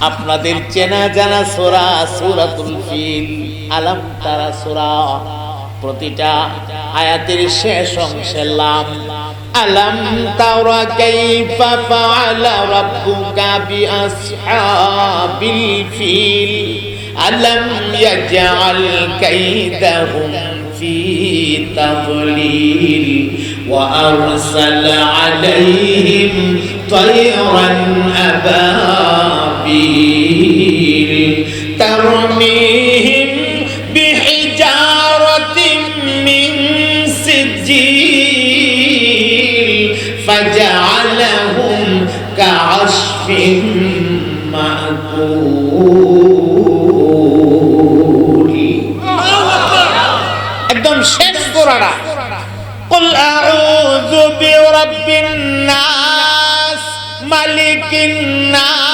আপনাদের চেনা জানা সোরা সুরাতুল ফিল আলাম তারা সোরা প্রতিটা আয়াতের শেষ অংশে লাম আলাম তাওরা কাইফা ফাআলা রাব্বুকা বিআসহাবিল ফিল আলাম ইয়াজআল কাইদাহুম في تضليل وأرسل عليهم طيرا أبابيل ترميهم بحجارة من سجيل فجعلهم كعصف مأكول একদম শেষ গোড়াটা قل أعوذ برب الناس ملك الناس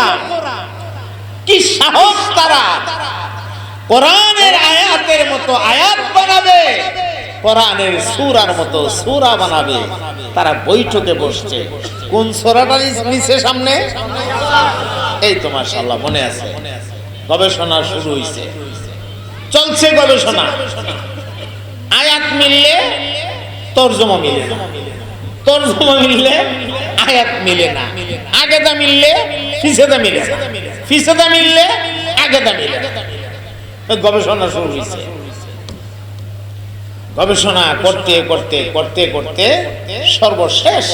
হলো কি সাহস তারা? কোরআনের আয়াতের মতো আয়াত বানাবে, কোরআনের সূরার মতো সূরা বানাবে। তারা বৈঠকে বসছে। কোন সূরাটা নিচে সামনে? এই তো মাশাআল্লাহ, মনে আছে। গবেষণা শুরু হইছে। চলছে গবেষণা। আয়াত মিললে তর্জমা মিলে না। তর্জমা মিললে আয়াত মিলে না। আগেদা মিললে ফিসেদা মিলে না। ফিসেদা মিললে আগে আগেদা মিলে গবেষণা শুরু হয়েছে গবেষণা করতে করতে করতে করতে সর্বশেষ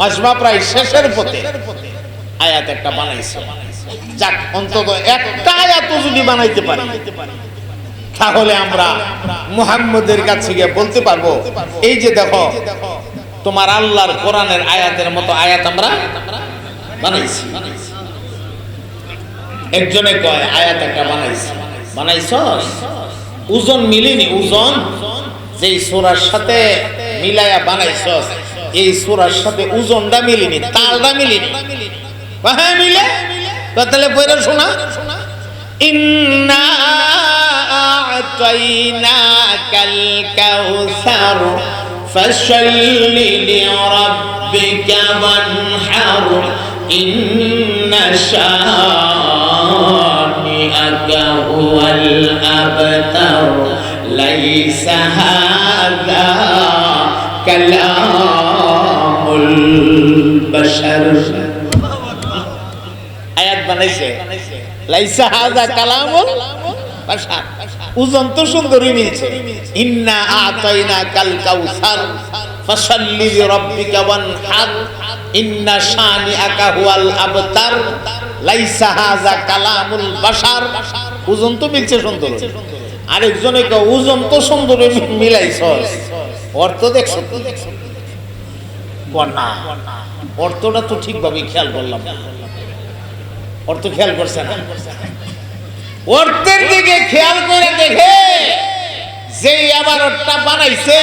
মাজমা প্রায় শেষের পথে আয়াত একটা বানাইছে। যাক, অন্তত একটা আয়াত যদি বানাইতে পারি, তাহলে আমরা মুহাম্মদের কাছে গিয়ে বলতে পারব, এই যে দেখো তোমার আল্লাহর কোরআনের আয়াতের মতো আয়াত আমরা বানাইছি। একজনে কয়, আয়াত একটা বানাইছি। বানাইছ ওজন মিলিনি, ওজন। যেই সোরার সাথে মিলায়া বানাইছ এই সোরার সাথে ওজনটা মিলিনি, তালটা মিলিনি। হ্যাঁ মিলে। তাহলে বইরা শোনা। ইন্না আ'তাইনাকাল কাউসার ফাশাল্লি লিরাব্বিকা ওয়ানহার ইন্না শানিআকা হুয়াল আবতার লাইসা হাযা কালামুল বাশার আয়াত বানাইছে লাইসা হাজা কালামুল বাশার ওজন তো সুন্দরই মিলছে। ইন্না আতাইনা কাল কাউসার, ফাসাল্লি লিরাব্বিকা ওয়ানহার, ইন্না শানিআকা হুয়াল আবতার, লাইসা হাজা কালামুল বাশার। ওজন তো মিলছে সুন্দর আরেকজনে কয় ওজন তো সুন্দর মিলাইছস অর্থ দেখছ না। অর্থটা তো ঠিকভাবে খেয়াল করলাম। অর্থ খেয়াল করছে না? অর্থের দিকে খেয়াল করে দেখে যে আবার অর্থটা বানাইছে,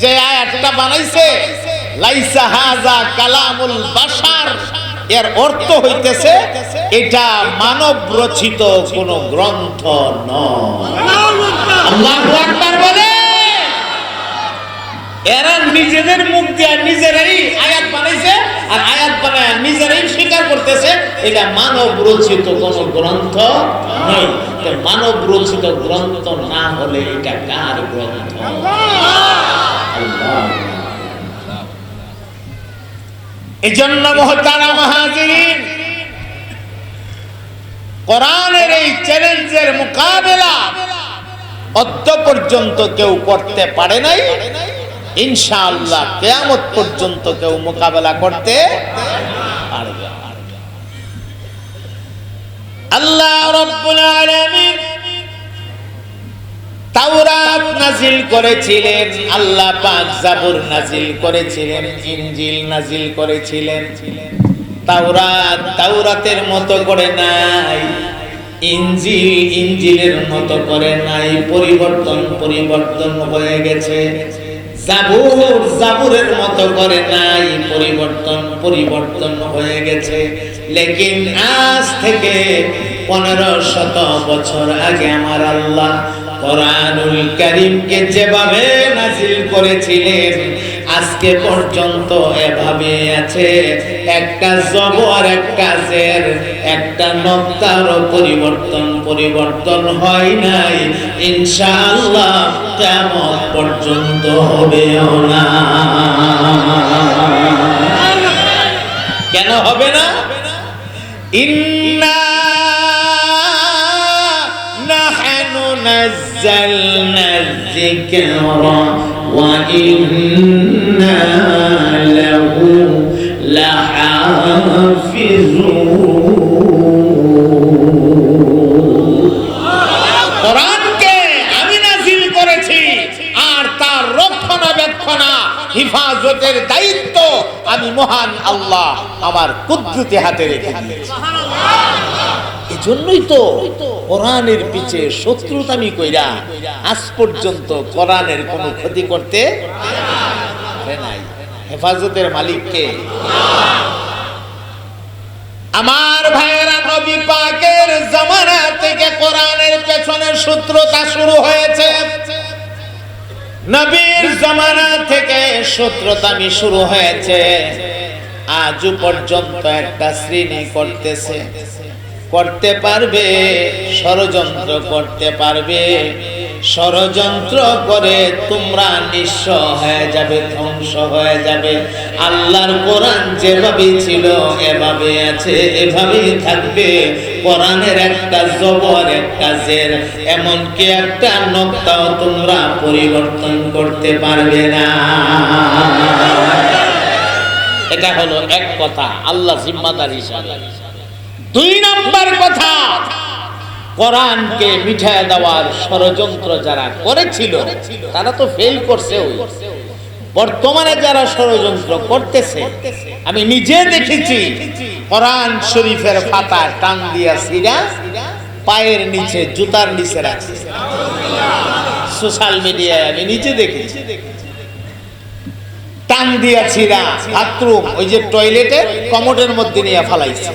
যে আয়াতটা বানাইছে, লাইসা হাজা কালামুল বাশার, এর অর্থ হইতেছে এটা মানব রচিত কোন গ্রন্থ নয়। আল্লাহু আকবার বলে? এরা নিজেদের মুখ দিয়ে নিজেরাই আয়াত বানাইছে, আর আয়াত বানায় নিজেরাই স্বীকার করতেছে, এটা মানব রচিত কোন গ্রন্থ নয়। মানব রচিত গ্রন্থ না হলে এটা কার গ্রন্থ? এই জন্য মহতারা মহাজিরিন কোরআনের এই চ্যালেঞ্জের মোকাবেলা অদ্য পর্যন্ত কেউ করতে পারে নাই। ইনশাআল্লাহ কেয়ামত পর্যন্ত কেউ মোকাবেলা করতে পারবে। আল্লাহ রব্বুল আলামিন তাওরাত করেছিলেন, আল্লাহ পাক জাবুর করেছিলেন, ইনজিল নাজিল করেছিলেন তাওরাত তাওরাতের মতো করে নাই ইঞ্জিল ইঞ্জিলের মতো করে নাই, পরিবর্তন পরিবর্তন হয়ে গেছে জাবুর জাবুরের মতো করে নাই, পরিবর্তন পরিবর্তন হয়ে গেছে। লেকিন আজ থেকে পনেরো শত বছর আগে আমার আল্লাহ কোরআনুল করিমকে যেভাবে নাজিল করেছিলেন আজকে পর্যন্ত এভাবে আছে। একটা জবর, একটা জের, একটা নক্তারও পরিবর্তন পরিবর্তন হয় নাই। ইনশাআল্লাহ কেমন পর্যন্ত হবেও না। কেন হবে না? ইন্না নাহনু নাযালনা যিকরা। ইন্না লাহু লাহাফিজুন কোরআনকে আমি করেছি, আর তার রক্ষণাবেক্ষণা, হিফাজতের দায়িত্ব আমি মহান আল্লাহ আমার কুদরতি হাতে রেখে দিয়েছি। এজন্যই তো কোরআনের পিছে শত্রুতামি কইরা আজ পর্যন্ত কোরআনের কোনো ক্ষতি করতে নাই। হেফাজতের মালিককে। আমার ভাইয়েরা, নবী পাকের জামানা থেকে কোরআনের পেছনে সূত্রতা শুরু হয়েছে। নবীর জামানা থেকে সূত্রতামি শুরু হয়েছে। আজও পর্যন্ত একটা শ্রেণি করতেছে। করতে পারবে, ষড়যন্ত্র করতে পারবে। ষড়যন্ত্র করে তোমরা নিঃস্ব হয়ে যাবে, ধ্বংস হয়ে যাবে। আল্লাহর কোরআন যেভাবে ছিল, এভাবে আছে, এভাবেই থাকবে। কোরআনের একটা জবর, একটা জের, এমনকি একটা নক্তাও তোমরা পরিবর্তন করতে পারবে না। এটা হলো এক কথা, আল্লাহ জিম্মাদার হিসাবে। দুই নম্বর কথা, কোরআনকে মিঠায় দেওয়ার ষড়যন্ত্র যারা করেছিল, তারা তো ফেল করছে ওই। বর্তমানে যারা ষড়যন্ত্র করতেছে, আমি নিজে দেখেছি, কোরআন শরীফের পাতা টান দিয়া সিরা, পায়ের নিচে জুতার নিচে রাখছে। সোশ্যাল মিডিয়ায় আমি নিজে দেখেছি। টান দিয়া ছিড়া বাথরুম, ওই যে টয়লেটের কমোডের মধ্যে নিয়ে ফালাইছে।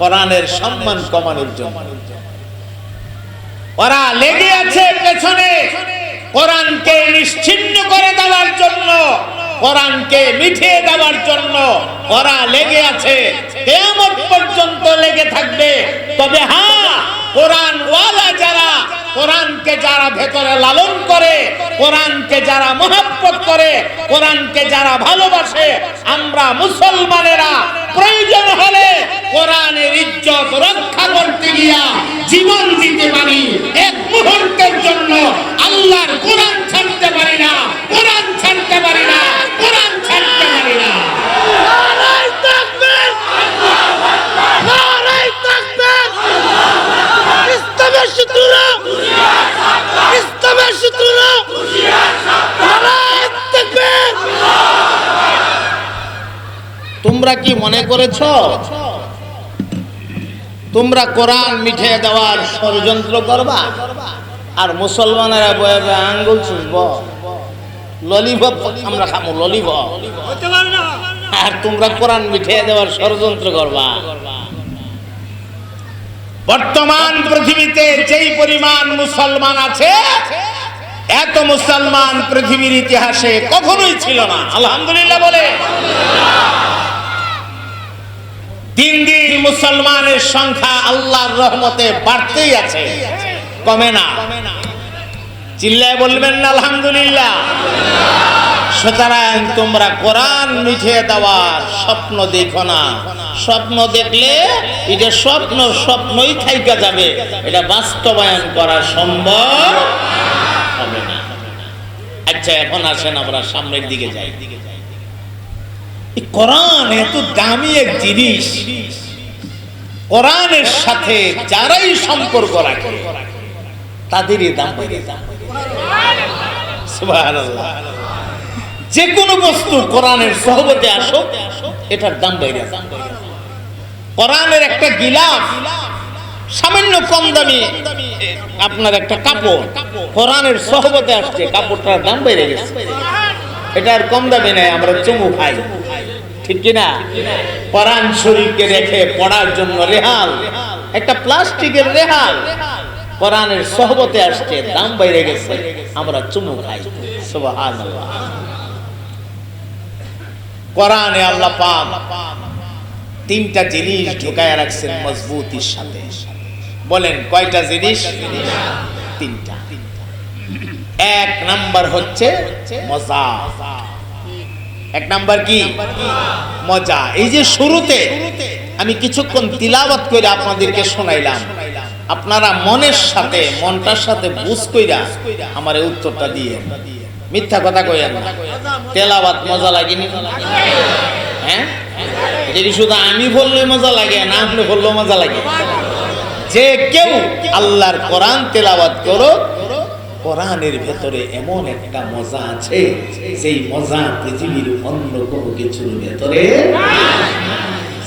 কোরআনের সম্মান কমানোর জন্য। ওরা লেগে আছে পেছনে। কোরআনকে নিশ্চিন্ন করে দেওয়ার জন্য, কোরআনকে মিঠিয়ে দেওয়ার জন্য ওরা লেগে আছে। কেয়ামত পর্যন্ত লেগে থাকবে। তবে হ্যাঁ কোরআন ওয়ালা যারা, কোরআনকে যারা ভেতরে লালন করে, কোরআনকে যারা মহাব্বত করে, কোরআনকে যারা ভালোবাসে, আমরা মুসলমানেরা প্রয়োজন হলে কোরআনের ইজ্জত রক্ষা করতে গিয়া জীবন দিতে পারি এক মুহূর্তের জন্য আল্লাহর কোরআন ছাড়তে পারি না কোরআন ছাড়তে পারি না কোরআন ছাড়তে পারি না নারাই তাকবীর নারাই তাকবীর ইসলামের শত্রুরা ইসলামের শত্রুরা নারাই তাকবীর তোমরা কি মনে করেছ? তোমরা মিঠে দেওয়ার ষড়যন্ত্র করবা? আর মুসলমানেরা বয়ে আঙ্গুল চুষব। ললিপপ আমরা খাব ললিপপ। আর তোমরা কোরআন মিঠে দেওয়ার ষড়যন্ত্র করবা। বর্তমান পৃথিবীতে যেই পরিমাণ মুসলমান আছে, এত মুসলমান পৃথিবীর ইতিহাসে কখনোই ছিল না। আলহামদুলিল্লাহ বলে। দিন মুসলমানের সংখ্যা আল্লাহর রহমতে বাড়তেই আছে। কমে না। চিল্লায় বলবেন না, আলহামদুলিল্লাহ। সুতরাং তোমরা কোরআন মিঠিয়ে দেওয়ার স্বপ্ন দেখো না। স্বপ্ন দেখলে এটা স্বপ্ন, স্বপ্নই থাইকা যাবে। এটা বাস্তবায়ন করা সম্ভব হবে না। আচ্ছা এখন আসেন, আমরা সামনের দিকে যাই দিকে যাই। এই কোরআন এত দামি এক জিনিস। কোরআনের সাথে যারাই সম্পর্ক রাখে, তাদেরই দাম বেড়ে যায়। যে কোনো বস্তু কোরআনের সহবতে আসো এটার দাম বাইরে কোরআনের একটা গিলাফ, সামান্য কম দামি আপনার একটা কাপড়, কোরআনের সহবতে আসছে, কাপড়টার দাম বেড়ে গেছে। এটা আর কম দামি নাই, আমরা চুমু খাই। ঠিক কিনা? কোরআন শরীরকে রেখে পড়ার জন্য রেহাল। একটা প্লাস্টিকের রেহাল। কোরআনের সহবতে আসছে, দাম বাইরে গেছে, আমরা চুমু খাই। কোরআনে আল্লাহ পাক তিনটা জিনিস ঢুকায় রাখছেন মজবুতির সাথে। বলেন, কয়টা জিনিস? তিনটা। এক নাম্বার হচ্ছে মজা। এক নাম্বার কি? মজা। এই যে শুরুতে আমি কিছুক্ষণ তিলাবাত করে আপনাদেরকে শোনাইলাম। আপনারা মনের সাথে, মনটার সাথে বুঝ কইরা আমার উত্তরটা দিয়ে মিথ্যা কথা কইেন না। তেলাবাত মজা লাগেনি? হ্যাঁ? যদি শুধু আমি বললে মজা লাগে, না আপনি বললেও মজা লাগে। যে কেউ আল্লাহর কোরআন তেলাওয়াত করো কোরআনের ভেতরে এমন একটা মজা আছে যেই মজা পৃথিবীর অন্য কোনো কিছুর ভেতরে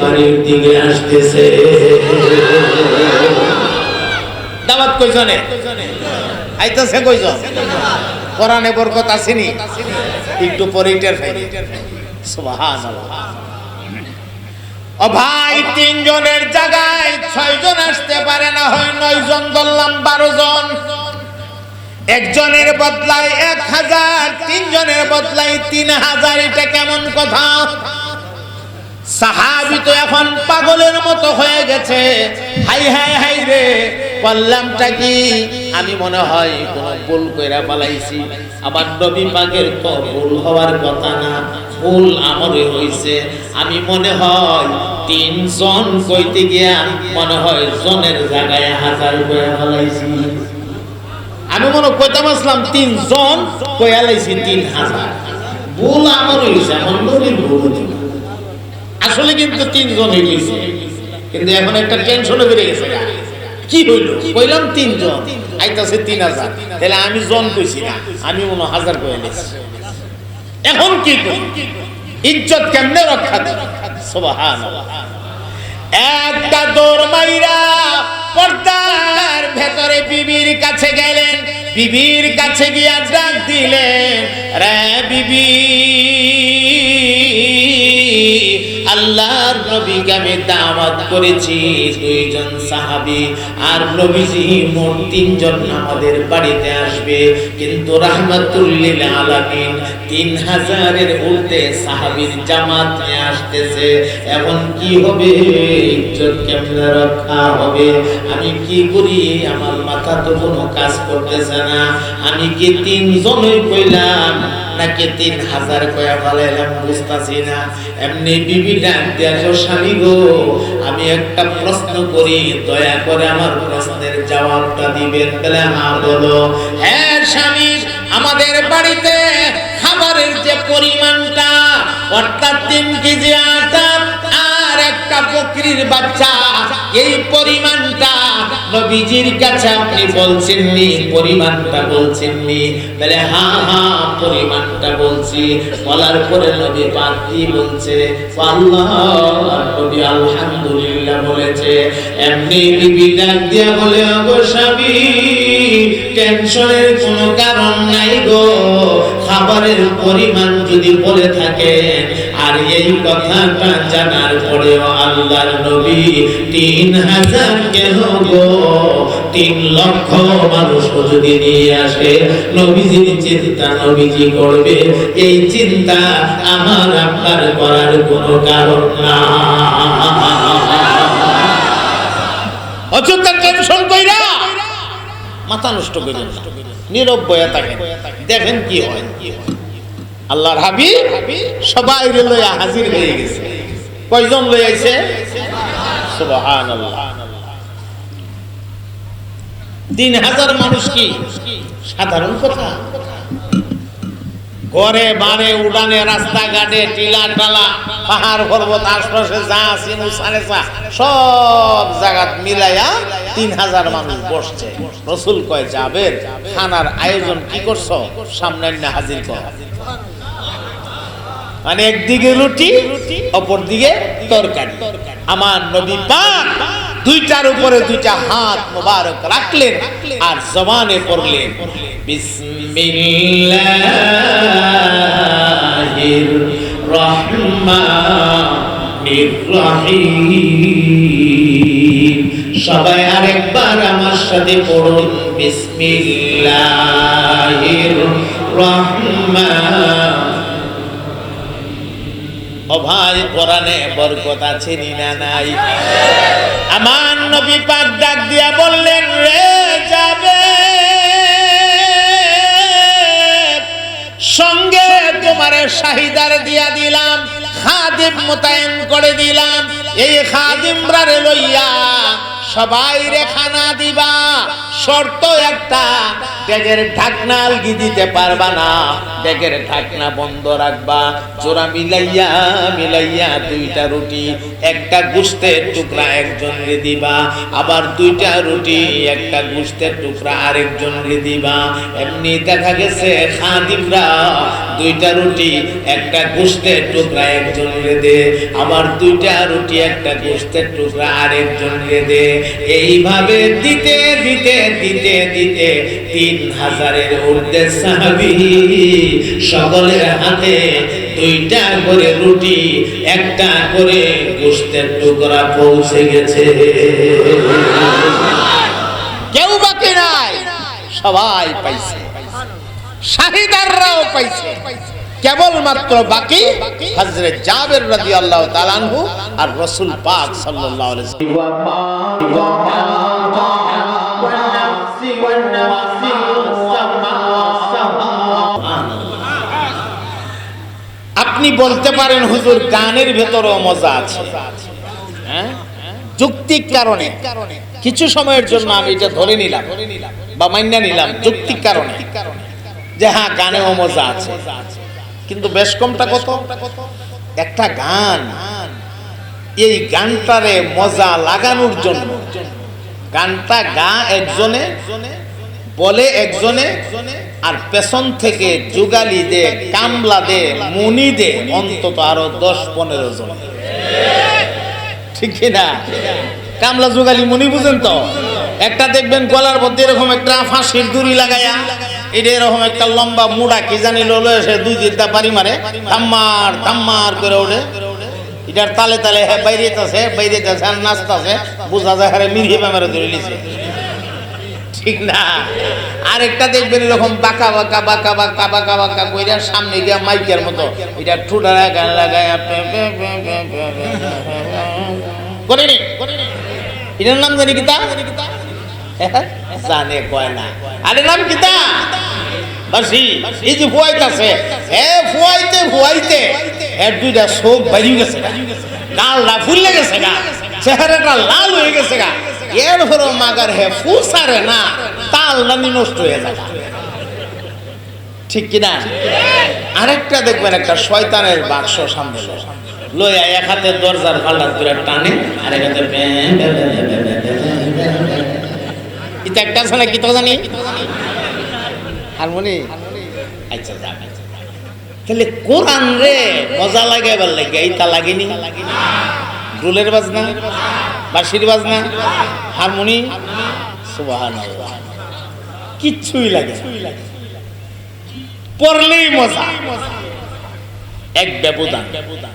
বাড়ির দিকে আসতেছে। দাওয়াত কইছনে আইতাছে কোরআনে বরকত আসেনি? একটু পরে সুবহানাল্লাহ। ও ভাই, তিনজনের জায়গায় ছয়জন আসতে পারে না হয় নয় জন ধরলাম বারো জন একজনের বদলায় এক হাজার, তিনজনের বদলায় তিন হাজার, এটা কেমন কথা? সাহাবি তো এখন পাগলের মতো হয়ে গেছে। হাই হাই হাই রে, বললামটা কি? আমি মনে হয় কোন ভুল কইরা পালাইছি আবার নবী পাকের তো ভুল হওয়ার কথা না, ভুল আমারই হইছে। আমি মনে হয় তিনজন কইতে গিয়া মনে হয় জনের জায়গায় হাজার কইরা পালাইছি আমি মনে কইতাম আসলাম তিনজন কইয়া লাইছি তিন হাজার। ভুল আমার হইছে, এখন নবীর ভুল হইছে। আসলে কিন্তু তিনজন হইছে কিন্তু এখন একটা টেনশনে বেড়ে গেছে। কি হইল? কইলাম তিনজন। আইতাছে তিন হাজার। তাহলে আমি জন কইছি না, আমি মনে হাজার কইয়া লাইছি এখন কি করি? ইজ্জত কেমনে রক্ষা করি? সুবহানাল্লাহ। একটা দৌড় মাইরা পর্দার ভেতরে বিবির কাছে গেলেন। বিবির কাছে গিয়া ডাক দিলেন রে বিবি, আল্লাহর নবীকে আমি দাওয়াত করেছি, দুইজন সাহাবি আর নবীজি মোট তিনজন আমাদের বাড়িতে আসবে। কিন্তু রাহমাতুল্লিল আলামিন তিন হাজারের ঊর্ধ্বে সাহাবীর জামাত নিয়ে আসতেছে। এখন কি হবে? ইজ্জত কেমনে রক্ষা হবে? আমি কি করি? আমার মাথা তো কোনো কাজ করতেছে না। আমি কি তিনজনই কইলাম? নাকি তিন হাজার কয়া ফালাইলাম বুঝতাছি না। এমনি বিবি ডাক দিয়া স্বামী গো, আমি একটা প্রশ্ন করি। দয়া করে আমার প্রশ্নের জবাবটা দিবেন। তাহলে হ্যাঁ বলো। হ্যাঁ স্বামী। আমাদের বাড়িতে খাবারের যে পরিমাণটা অর্থাৎ তিন কেজি আটা একটা বকরির বাচ্চা, এই পরিমাণটা নবীজির কাছে আপনি বলছেননি, পরিমাণটা বলছেননি। তাহলে হ্যাঁ হ্যাঁ পরিমাণটা বলছি। বলার পরে নবী পাক কি বলছে? আল্লাহ, নবী আলহামদুলিল্লাহ বলেছে। এমনি বিবি ডাক দিয়া বলে গো স্বামী, টেনশনের কোনো কারণ নাই গো। খাবারের পরিমাণ যদি বলে থাকেন আর এই কথাটা জানার পরেও আল্লাহর নবী তিন হাজার কেন গো তিন লক্ষ মানুষ যদি নিয়ে আসে নবীজির চিন্তা নবীজি করবে। এই চিন্তা আমার আপনার করার কোনো কারণ না। অযথা টেনশন কইরা। মাথা নষ্ট কইরা নীরব বয়া থাকে দেখেন কি হয়। আল্লাহর হাবিব সবাই লইয়া হাজির হয়ে গেছে। কয়জন লই আইছে? তিন হাজার মানুষ কি? সাধারণ কথা। ঘরে বারে উড়ানে রাস্তাঘাটে টিলা টালা, পাহাড় পর্বত আশপাশে যা আছে সারে চা, সব জায়গাত মিলাইয়া তিন হাজার মানুষ বসছে। রসুল কয় যাবে খানার আয়োজন কি করছ? সামনে হাজির কর। মানে একদিকে রুটি অপর দিকে তরকারি। আমার নবী পাক দুইটার উপরে দুইটা হাত মোবারক রাখলেন আর জবানে পড়লেন বিসমিল্লাহির রহমানির রহিম। সবাই আরেকবার আমার সাথে পড়ুন বিসমিল্লাহির রহমান ও ভাই কোরআনে বরকত আছে নি না নাই। আমার নবী পাক ডাক দিয়া বললেন, রে যাবে। সঙ্গে তোমার শাহিদার দিয়া দিলাম, খাদিম মোতায়েন করে দিলাম। এই খাদিমরা রে লইয়া সবাই রে খানা দিবা। শর্ত একটা ডেগের ঢাকনা আলগি দিতে পারবা না। ডেগের ঢাকনা বন্ধ রাখবা। জোড়া মিলাইয়া মিলাইয়া দুইটা রুটি, একটা গুস্তের টুকরা একজন একজনকে দিবা। আবার দুইটা রুটি, একটা গুস্তের টুকরা আরেকজন আরেকজনকে দিবা। এমনি দেখা গেছে, খাদিমরা দুইটা রুটি, একটা গুস্তের টুকরা একজনকে দে। আবার দুইটা রুটি, একটা গুস্তের টুকরা আরেকজনকে দে। এইভাবে দিতে দিতে দিতে দিতে তিন হাজারের ঊর্ধ্বে সাহাবি সকলের হাতে দুইটা করে রুটি, একটা করে গোস্তের টুকরা পৌঁছে গেছে। কেউ বাকি নাই, সবাই পাইছে। শাহিদাররাও পাইছে। কেবলমাত্র বাকি হজরত জাবের রাদিয়াল্লাহু তাআলা আনহু আর রাসূল পাক আলাইহি আপনি বলতে পারেন, হুজুর, গানের ভেতরেও মজা আছে। হ্যাঁ? যুক্তিক কারণে। কিছু সময়ের জন্য আমি এটা ধরে নিলাম বা মান্য নিলাম যুক্তিক কারণে। যে হ্যাঁ গানেও মজা আছে। কিন্তু বেশ কমটা কত? একটা গান। এই গানটারে মজা লাগানোর জন্য। গানটা গা একজনে, বলে একজনে, আর পেছন থেকে যুগালি দে, কামলা দে, মুনি দে, অন্তত আরও দশ পনেরো জন। ঠিক না? কামলা, যুগালি, মুনি বুঝেন তো? একটা দেখবেন গলার মধ্যে এরকম একটা ফাঁসির দড়ি লাগায়া এটা এরকম একটা লম্বা মুড়া কি জানি ললো দুই দিনটা বাড়ি মারে তাম্মার তাম্মার করে ওঠে এটার তালে তালে হ্যাঁ বাইরেতেছে বাইরেতেছে আর নাচতেছে বোঝা যায় মিরিয়ে বেমারে ধরে লিছে ঠিক না আরেকটা দেখবেন এরকম বাঁকা বাঁকা বাঁকা বাঁকা বাঁকা বাঁকা কইরা সামনে গিয়া মাইকের মতো এটা ঠুটারা গান লাগায় করিনি এটার নাম জানি কিতা জানে, কয় না। আরে নাম কিতা বাসি, এই যে ফুয়াইতাছে। এ, ফুয়াইতে ফুয়াইতে। এর দুইটা চোখ বাড়ি গেছে গালটা ফুললে গেছে গা। চেহারাটা লাল হয়ে গেছে গা। এর হলো মাগার হে, ফুসারে না, তাল নানি নষ্ট হয়ে যায় ঠিক কিনা? আরেকটা দেখবেন একটা শয়তানের বাক্স সামনে। লইয়া এক হাতে দরজার পাল্লা করে টানে আর এক হাতে এটা একটা আছে না কি তো জানি? হারমোনি? আচ্ছা যাক আচ্ছা, তাহলে কোরআন রে মজা লাগে এবার লাগে এইটা লাগেনি। ডোলের বাজনা বাঁশির বাজনা হারমোনি সুবহানাল্লাহ। কিচ্ছুই লাগে। পড়লেই মজা। এক ব্যবধান ব্যবধান।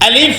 নাই? আলিফ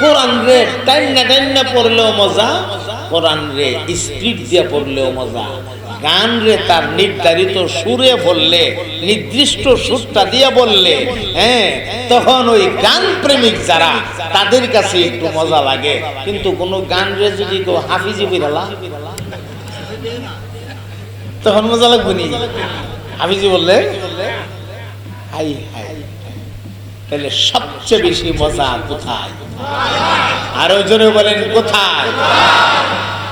কোরআন রে, টাইনা টাইনা পড়লেও মজা, কোরআন রে, স্পিড দিয়ে পড়লেও মজা। গান রে, তার নির্ধারিত সুরে বললে, নির্দিষ্ট সুরটা দিয়ে বললে হ্যাঁ তখন ওই গান প্রেমিক যারা, তাদের কাছে একটু মজা লাগে। কিন্তু কোন গান রে যদি কেউ হাফিজি বিড়ালা তখন মজা লাগবে নি? হাফিজি বললে, হাই হাই। তাহলে সবচেয়ে বেশি মজা কোথায়? আরও জোরে বলেন, কোথায়?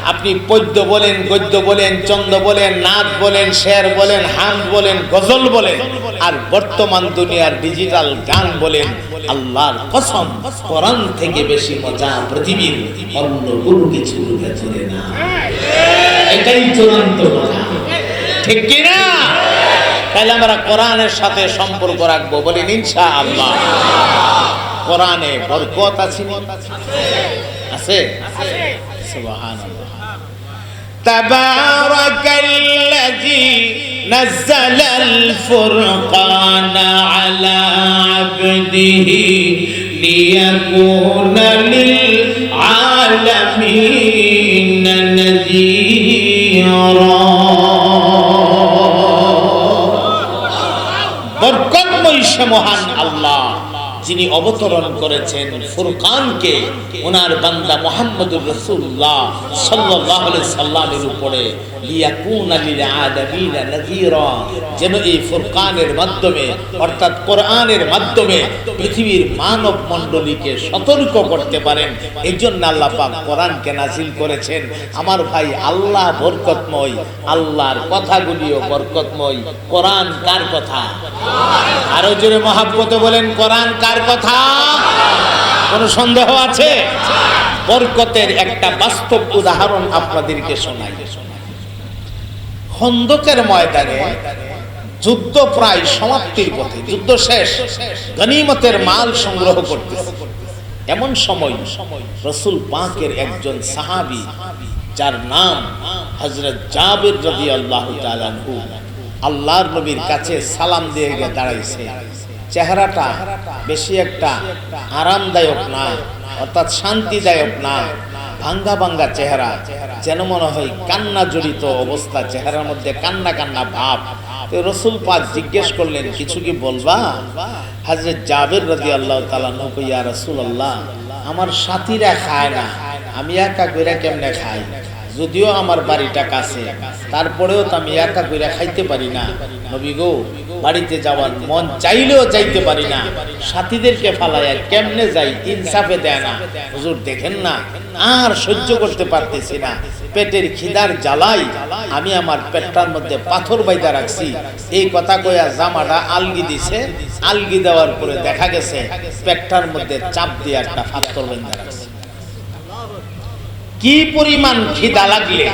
আপনি পদ্য বলেন, গদ্য বলেন, চন্দ বলেন, নাচ বলেন, শের বলেন হাম বলেন, গজল বলেন, আর বর্তমান দুনিয়ার ডিজিটাল গান বলেন, আল্লাহর কসম, কোরআন থেকে বেশি মজা পৃথিবীর অন্য কোনো কিছু না। এটাই চূড়ান্ত কথা। ঠিক কিনা? তাহলে আমরা কোরআনের সাথে সম্পর্ক রাখবো বলেন ইনশা আল্লাহ কোরআনে বরকত আছে নি? আছে সুবহানাল্লাহ تبارك الذي نزل الفرقان على عبده ليكون للعالمين نذيرا বরকতময় সে মহান আল্লাহ? যিনি অবতরণ করেছেন ফুরকানকে, ওনার বান্দা মোহাম্মদুর রসুল্লাহ সাল্লাহ সাল্লামের উপরে। যেন এই ফুরকানের মাধ্যমে, অর্থাৎ কোরআনের মাধ্যমে পৃথিবীর মানব মণ্ডলীকে সতর্ক করতে পারেন। এই জন্য আল্লাহ কোরআনকে নাজিল করেছেন। আমার ভাই আল্লাহ বরকতময়, আল্লাহর কথাগুলিও বরকতময়। কোরআন কার কথা? আরও জোরে মহাব্বতে বলেন, কোরআন কার কথা? কোনো সন্দেহ আছে? বরকতের একটা বাস্তব উদাহরণ আপনাদেরকে শোনাই। খন্দকের ময়দানে যুদ্ধ প্রায় সমাপ্তির পথে, যুদ্ধ শেষ, গনিমতের মাল সংগ্রহ করতেছে। এমন সময় রসুল পাকের একজন সাহাবি, যার নাম হজরত জাবির রবি আল্লাহ আল্লাহর নবীর কাছে সালাম দিয়ে দাঁড়াইছে। চেহারাটা বেশি একটা আরামদায়ক না, অর্থাৎ শান্তিদায়ক না ভাঙ্গা ভাঙ্গা চেহারা, যেন মনে হয় কান্না জড়িত অবস্থা, চেহারার মধ্যে কান্না কান্না ভাব। রসুল পাক জিজ্ঞেস করলেন, কিছু কি বলবা? হাজরত জাবের রাজি আল্লাহ তালা নকইয়া রসুল আল্লাহ আমার সাথীরা খায় না, আমি একা কইরা কেমনে খাই? যদিও আমার বাড়িটা কাছে, তারপরেও তো আমি একা কইরা খাইতে পারি না। নবী গো বাড়িতে যাওয়ার মন চাইলেও যাইতে পারি না। সাথীদেরকে ফালাইয়া কেমনে যাই ইনসাফে দেয় না। হুজুর, দেখেন না, আর সহ্য করতে পারতেছি না। পেটের খিদার জ্বালাই আমি আমার পেটটার মধ্যে পাথর বাইদা রাখছি। এই কথা কইয়া জামাটা আলগি দিছে। আলগি দেওয়ার পরে দেখা গেছে, পেটটার মধ্যে চাপ দিয়ে একটা পাথর বাইদা রাখছে। কি পরিমাণ খিদা লাগলে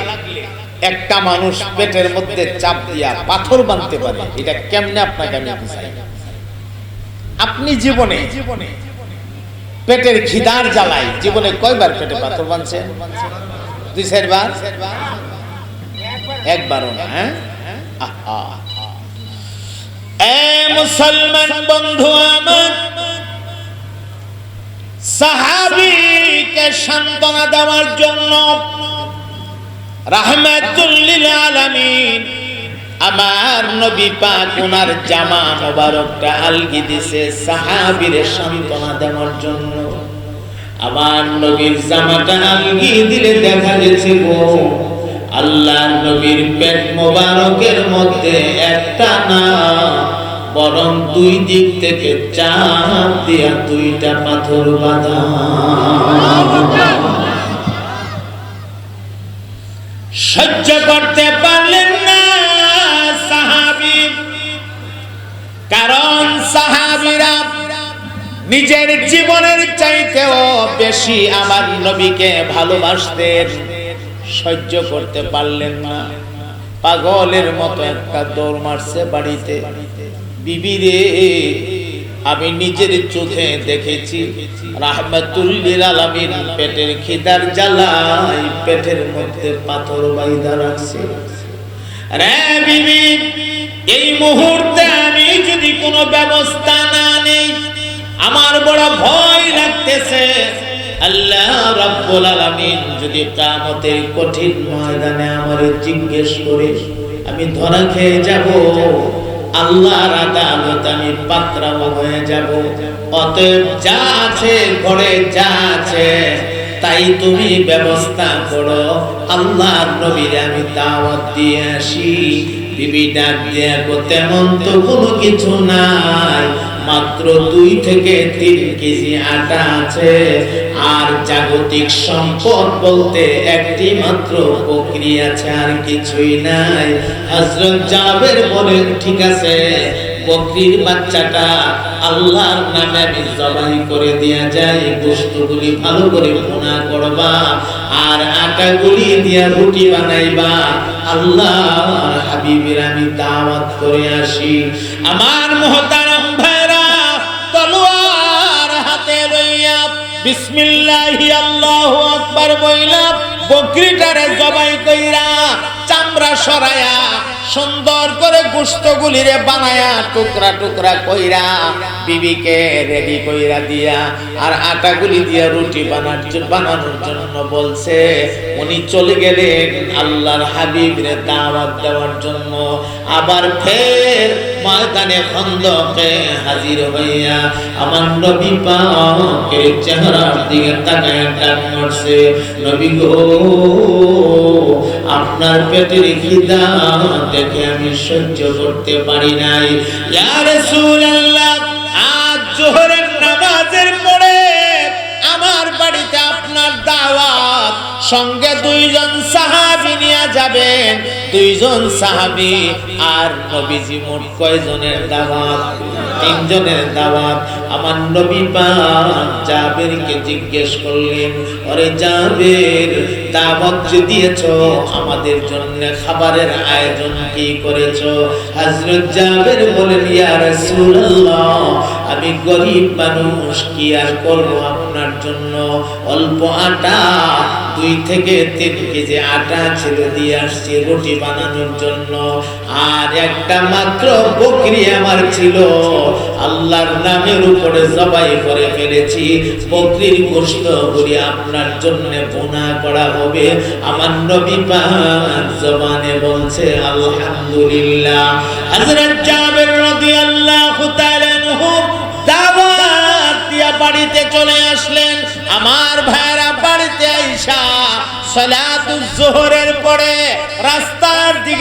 একটা মানুষ পেটের মধ্যে চাপ দিয়া পাথর বানতে পারে, এটা কেমনে আপনাকে আমি বুঝাই? আপনি জীবনে জীবনে পেটের খিদার জ্বালাই জীবনে কয়বার পেটে পাথর বানছেন? দুই চারবার একবারও না হ্যাঁ? মুসলমান বন্ধু আমার, সাহাবীকে সান্ত্বনা দেওয়ার জন্য আমার নবী পাক ওনার জামা মোবারকটা আলগি দিছে সাহাবীর সান্ত্বনা দেওয়ার জন্য। আমার নবীর জামাটা আলগি দিলে দেখা গেছে গো। আল্লাহ নবীর পেট মোবারকের মধ্যে একটা না, বরং দুই দিক থেকে চাপ দিয়া দুইটা পাথর বাঁধা। সহ্য করতে পারলেন না সাহাবি। কারণ সাহাবিরা নিজের জীবনের চাইতেও বেশি আমার নবীকে ভালোবাসতেন। সহ্য করতে পারলেন না। পাগলের মতো একটা দৌড় মারছে বাড়িতে। বিবিরে আমি নিজের চোখে দেখেছি। রাহমাতুল্লিল আলামিন পেটের খিদার জ্বালাই পেটের মধ্যে পাথর বাইদা রাখছে। রে এই মুহূর্তে আমি যদি কোনো ব্যবস্থা না নেই, আমার বড় ভয় লাগতেছে। আল্লাহ রাব্বুল আলামিন যদি কিয়ামতের কঠিন ময়দানে আমারে জিজ্ঞেস করে, আমি ধরা খেয়ে যাব। আল্লাহর আদালত আমি পাত্র হয়ে যাব। অতএব যা আছে, ঘরে যা আছে, তাই তুমি ব্যবস্থা করো। আল্লাহ নবীর আমি দাওয়াত দিয়ে আসি। বিবি ডাক দিয়ে তেমন তো কোনো কিছু নাই। মাত্র দুই থেকে তিন কেজি আটা আছে। আর জাগতিক সম্পদ বলতে একটি মাত্র বকরি আছে, আর কিছুই নাই। হযরত জাবের বলেন, ঠিক আছে, বকরির বাচ্চাটা আল্লাহর নামে আমি জবাই করে দেয়া যায় গোস্তগুলি ভালো করে ভুনা করবা, আর আটাগুলি দিয়া রুটি বানাইবা। আল্লাহর হাবিবের আমি দাওয়াত করে আসি। আমার মহতারাম বিসমিল্লাহি, আল্লাহু আকবার বইলা বকরিটারে জবাই কইরা চামড়া সরায়া সুন্দর করে গোস্তগুলিরে বানায়া টুকরা টুকরা কইরা বিবিকে রেডি কইরা দিয়া আর আটাগুলি দিয়া রুটি বানার বানানোর জন্য বলছে। উনি চলে গেলেন আল্লাহর হাবিবরে দাওয়াত দেওয়ার জন্য। আবার ফের ময়দানে খন্দকে হাজির হইয়া আমার নবী পাকের চেহারার দিকে তাকায় ডাক মারছে। নবী গো, আপনার পেটের খিদা দেখে আমি সহ্য করতে পারি নাই। ইয়া রাসূলুল্লাহ, আজ জোহরের নামাজের পরে আমার বাড়িতে আপনার দাওয়াত সঙ্গে দুইজন সাহাবি নিয়ে যাবেন। দুইজন সাহাবি আর নবীজি মোট কয়জনের দাওয়াত? তিনজনের দাওয়াত। আমার নবী পাক জাবেরকে জিজ্ঞেস করলেন, ওরে জাবের, দাওয়াত যে দিয়েছ, আমাদের জন্য খাবারের আয়োজন কি করেছ? হযরত জাবের বলেন ইয়া রাসূলুল্লাহ, আমি গরিব মানুষ, কি আর করব? আপনার জন্য অল্প আটা, দুই থেকে তিন কেজি আটা ছিল দিয়ে আসছি রুটি বানানোর জন্য। আর একটা মাত্র বকরি আমার ছিল। আল্লাহর নামের উপরে জবাই করে ফেলেছি। বকরির গোশত গুলি আপনার জন্য বোনা করা হবে। আমার নবী পাক জবানে বলছে, আলহামদুলিল্লাহ। হযরত জাবের রাদিয়াল্লাহু তাআলা বাড়িতে চলে আসলেন। আমার ভাইরা বাড়িতে আইসা সলাতুজ জোহরের পরে রাস্তার দিকে